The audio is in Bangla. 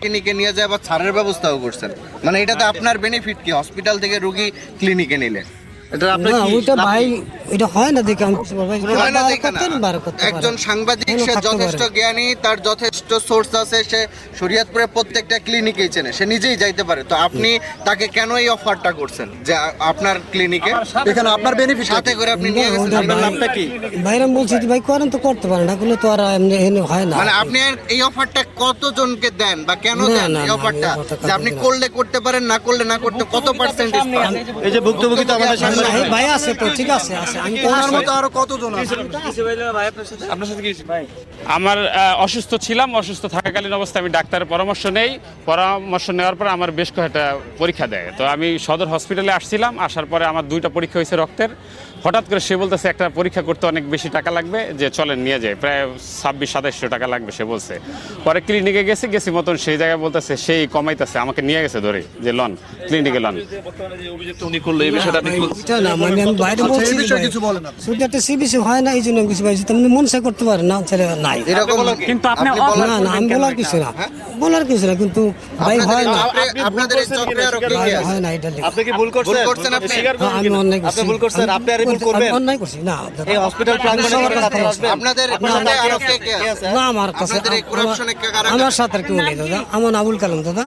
ক্লিনিকে নিয়ে যায় বা ছাড়ের ব্যবস্থাও করছেন। মানে এটাতে আপনার বেনিফিট কি? হসপিটাল থেকে রুগী ক্লিনিকে নিলে? এটা আপনার ভাই ওইটা হয় না দেখে আমি কিছু বলব। একজন সাংবাদিক সে যথেষ্ট জ্ঞানী তার যথেষ্ট সোর্স আছে সে শরীয়তপুরের প্রত্যেকটা ক্লিনিকেই চেনে। সে নিজেই যাইতে পারে। তো আপনি তাকে কেন এই অফারটা করছেন? যে আপনার ক্লিনিকে এখানে আপনার বেনিফিট সাথে করে আপনি নিয়ে না, গেছেন। আপনার লাভটা কি? ভাইরা বলছি ভাই করেন তো করতে পারে না করলে তো আর এমনি এমনি হয় না। মানে আপনি এই অফারটা কতজনকে দেন বা কেন দেন এই অফারটা যে আপনি করলে করতে পারেন না করলে না করতে কত পার্সেন্টেজ এই যে ভুক্তভোগী তো আমাদের সামনে ভাই আছে তো ঠিক আছে আছে। ওনার মতো আরও কতজন আছে আমার অসুস্থ ছিলাম অসুস্থ থাকাকালীন অবস্থায় আমি ডাক্তারের পরামর্শ নেই। পরামর্শ নেওয়ার পর আমার বেশ কয়েকটা পরীক্ষা দেয়। তো আমি সদর হসপিটালে আসছিলাম আসার পরে আমার দুইটা পরীক্ষা হয়েছে রক্তের। হঠাৎ করে সে বলতেছে একটা পরীক্ষা করতে অনেক বেশি টাকা লাগবে যে চলেন নিয়ে যায় প্রায় ছাব্বিশ সাতাশশো টাকা লাগবে সে বলছে। পরে ক্লিনিকে গেছে গেছি মতন সেই জায়গায় বলতেছে সেই কমাইতেছে আমাকে নিয়ে গেছে ধরে যে লন ক্লিনিকে লন এটা না বাইরে আচ্ছা, এই যে বিষয়ে ভাই, কিছু বলেন আপনি। শুধু একটা সিবিসি হয় না এই জন্য কিছু তেমনি মন করতে পারে না ছেলে নাই। এরকম কিন্তু আপনি আপনি off- বলার না না আমি বলার কিছু না। হ্যাঁ? বলার কিছু না কিন্তু ভাই হয় না। আপনাদের চক্রে আরও কে ভাই কে আছে? হয় না এটা আপনি কি ভুল করছেন? ভুল করছেন আপনি? হ্যাঁ, আমি অন্যায় করছি। আপনি ভুল করছেন, আপনি আর ভুল করবেন? অন্যায় করছি। না এই হসপিটাল প্রাঙ্গণে সবার কারও কাছে সাথে আসবে। আপনাদের সাথে কে কে আছে? না আমার কাছে সাথে কেউ নেই দাদা। আমার আবুল কালাম দাদা।